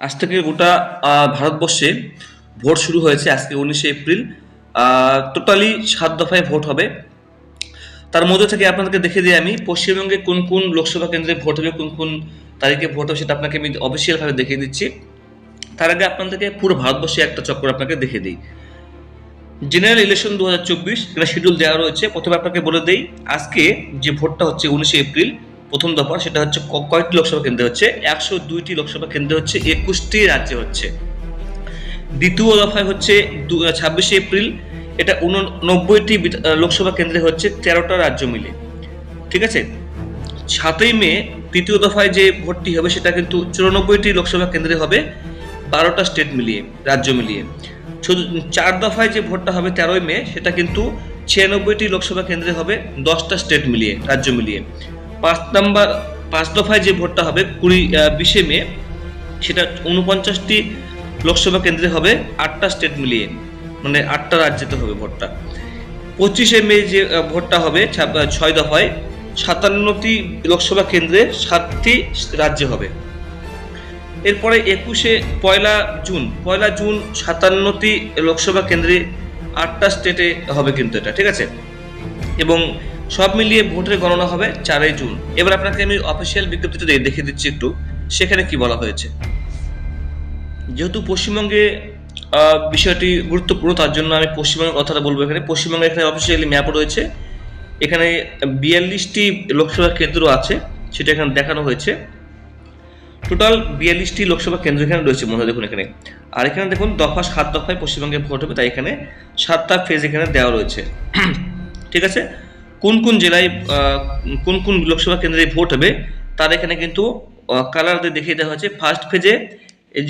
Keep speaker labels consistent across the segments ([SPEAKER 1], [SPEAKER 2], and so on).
[SPEAKER 1] আজ থেকে গোটা ভারতবর্ষে ভোট শুরু হয়েছে আজকে উনিশে এপ্রিল। টোটালি সাত দফায় ভোট হবে। তার মধ্যে থেকে আপনাদেরকে দেখে দিই আমি, পশ্চিমবঙ্গে কোন কোন লোকসভা কেন্দ্রে ভোট হবে, কোন কোন তারিখে ভোট হবে সেটা আপনাকে আমি অফিসিয়ালভাবে দেখিয়ে দিচ্ছি। তার আগে আপনাদেরকে পুরো ভারতবর্ষে একটা চক্কর আপনাকে দেখে দিই। জেনারেল ইলেকশন দু হাজার চব্বিশ এটা শিডিউল দেওয়া রয়েছে। প্রথমে আপনাকে বলে দেই, আজকে যে ভোটটা হচ্ছে উনিশে এপ্রিল প্রথম দফা সেটা হচ্ছে ক- কয়টি লোকসভা কেন্দ্রে হচ্ছে, একশো দুইটি লোকসভা কেন্দ্রে হচ্ছে, একুশটি রাজ্যে হচ্ছে। দ্বিতীয় দফায় হচ্ছে ছাব্বিশে এপ্রিল, এটা উননব্বইটি লোকসভা কেন্দ্রে হচ্ছে তেরোটা রাজ্য মিলে। ঠিক আছে? সাতই মে, তৃতীয় দফায় যে ভোটটি হবে সেটা কিন্তু চুরানব্বইটি লোকসভা কেন্দ্রে হবে, বারোটা স্টেট মিলিয়ে, রাজ্য মিলিয়ে। চার দফায় যে ভোটটা হবে তেরোই মে, সেটা কিন্তু ছিয়ানব্বইটি লোকসভা কেন্দ্রে হবে, দশটা স্টেট মিলিয়ে, রাজ্য মিলিয়ে। পাঁচ নাম্বার, পাঁচ দফায় যে ভোটটা হবে, কুড়ি বিশে মে, সেটা উনপঞ্চাশটি লোকসভা কেন্দ্রে হবে, আটটা স্টেট মিলিয়ে মানে আটটা রাজ্যেতে হবে ভোটটা। পঁচিশে মে যে ভোটটা হবে ছয় দফায়, সাতান্নটি লোকসভা কেন্দ্রে সাতটি রাজ্যে হবে। এরপরে একুশে পয়লা জুন পয়লা জুন সাতান্নটি লোকসভা কেন্দ্রে আটটা স্টেটে হবে কিন্তু এটা, ঠিক আছে? এবং সব মিলিয়ে ভোটের গণনা হবে চারই জুন। এবার আপনাকে আমি অফিসিয়াল বিজ্ঞপ্তিটা দেখিয়ে দিচ্ছি একটু, সেখানে কি বলা হয়েছে। যেহেতু পশ্চিমবঙ্গে বিষয়টি গুরুত্বপূর্ণ, তার জন্য আমি পশ্চিমবঙ্গের কথাটা বলব এখানে। পশ্চিমবঙ্গে এখানে অফিসিয়ালি ম্যাপ রয়েছে। এখানে বিয়াল্লিশটি লোকসভা কেন্দ্র আছে, সেটা এখানে দেখানো হয়েছে। টোটাল বিয়াল্লিশটি লোকসভা কেন্দ্র এখানে রয়েছে মনে হয় দেখুন এখানে। আর এখানে দেখুন, দফা সাত দফায় পশ্চিমবঙ্গে ভোট হবে, তাই এখানে সাতটা ফেজ এখানে দেওয়া রয়েছে। ঠিক আছে? কোন কোন জেলায় কোন কোন লোকসভা কেন্দ্রে ভোট হবে, তার এখানে কিন্তু কালার দিয়ে দেখিয়ে দেওয়া হয়েছে। ফার্স্ট ফেজে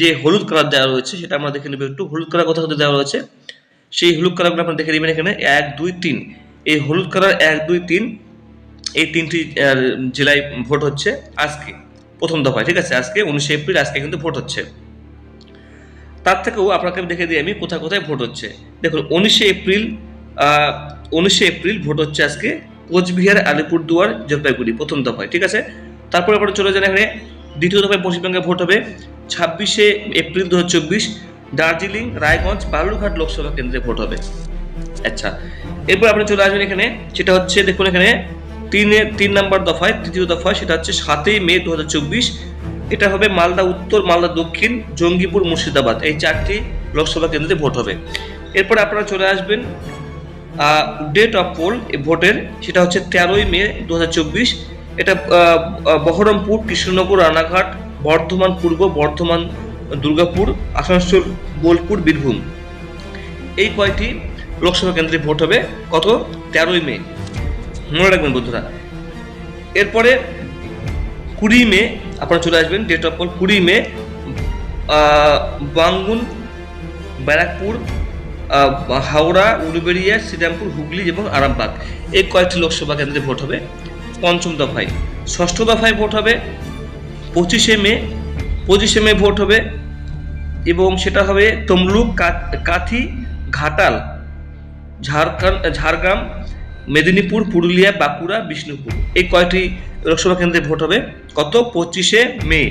[SPEAKER 1] যে হলুদ কালার দেওয়া রয়েছে, সেটা আমরা দেখে নেব একটু। হলুদ কালার কোথাও দেওয়া রয়েছে? সেই হলুদ কালারগুলো আপনারা দেখে নেবেন এখানে। এক, দুই, তিন। এই হলুদ কালার এক, দুই, তিন, এই তিনটি জেলায় ভোট হচ্ছে আজকে, প্রথম দফায়, ঠিক আছে? আজকে উনিশে এপ্রিল, আজকে কিন্তু ভোট হচ্ছে। তার থেকেও আপনাকে দেখে দিই আমি কোথায় কোথায় ভোট হচ্ছে। দেখুন, উনিশে এপ্রিল উনিশে এপ্রিল ভোট হচ্ছে আজকে কোচবিহার, আলিপুরদুয়ার, জলপাইগুড়ি, প্রথম দফায়, ঠিক আছে? তারপরে আপনারা চলে যান এখানে দ্বিতীয় দফায় পশ্চিমবঙ্গে ভোট হবে ছাব্বিশে এপ্রিল দু দার্জিলিং, রায়গঞ্জ, বালুরঘাট লোকসভা কেন্দ্রে ভোট হবে। আচ্ছা এরপর আপনি চলে আসবেন এখানে, সেটা হচ্ছে দেখুন এখানে তিনের তিন নম্বর দফায়, তৃতীয় দফায়, সেটা হচ্ছে সাতই মে দু হাজার চব্বিশ, এটা হবে মালদা উত্তর, মালদা দক্ষিণ, জঙ্গিপুর, মুর্শিদাবাদ, এই চারটি লোকসভা কেন্দ্রে ভোট হবে। এরপর আপনারা চলে আসবেন ডেট অফ পোল ভোটের, সেটা হচ্ছে তেরোই মে দু হাজার চব্বিশ। এটা বহরমপুর, কৃষ্ণনগর, রানাঘাট, বর্ধমান পূর্ব, বর্ধমান, দুর্গাপুর, আসানসোল, বোলপুর, বীরভূম। এই কয়টি লোকসভা কেন্দ্রে ভোট হবে? কত? তেরোই মে। মনে রাখবেন বন্ধুরা। এরপরে কুড়ি মে, আপনারা চলে আসবেন ডেট অফ পোল কুড়ি মে বাঙ্গুন, ব্যারাকপুর হাওড়া, উলুবেড়িয়া, শ্রীরামপুর, হুগলি এবং আরামবাগ। এই কয়েকটি লোকসভা কেন্দ্রে ভোট হবে। পঞ্চম দফায়। ষষ্ঠ দফায় ভোট হবে। পঁচিশে মে। পঁচিশে মে ভোট হবে। এবং সেটা হবে তমলুক কাথি, ঘাটাল, ঝাড়খণ্ড, ঝাড়গ্রাম, মেদিনীপুর, পুরুলিয়া, বাঁকুড়া, বিষ্ণুপুর। এই কয়টি লোকসভা কেন্দ্রে ভোট হবে। কত? পঁচিশে মে।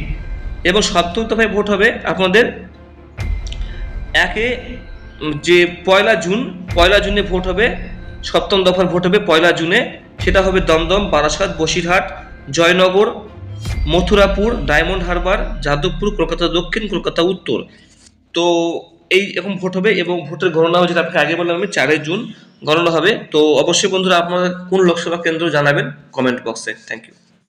[SPEAKER 1] এবং সপ্তম দফায় ভোট হবে আপনাদের একে যে পয়লা জুন, পয়লা জুনে ভোট হবে, সপ্তম দফার ভোট হবে পয়লা জুনে। সেটা হবে দমদম, বারাসাত, বসিরহাট, জয়নগর, মথুরাপুর, ডায়মন্ড হারবার, যাদবপুর, কলকাতা দক্ষিণ, কলকাতা উত্তর। তো এই এরকম ভোট হবে এবং ভোটের গণনা যেটা আপনাকে আগে বললাম আমি, চারই জুন গণনা হবে। তো অবশ্যই বন্ধুরা আপনারা কোন লোকসভা কেন্দ্র জানাবেন কমেন্ট বক্সে। Thank you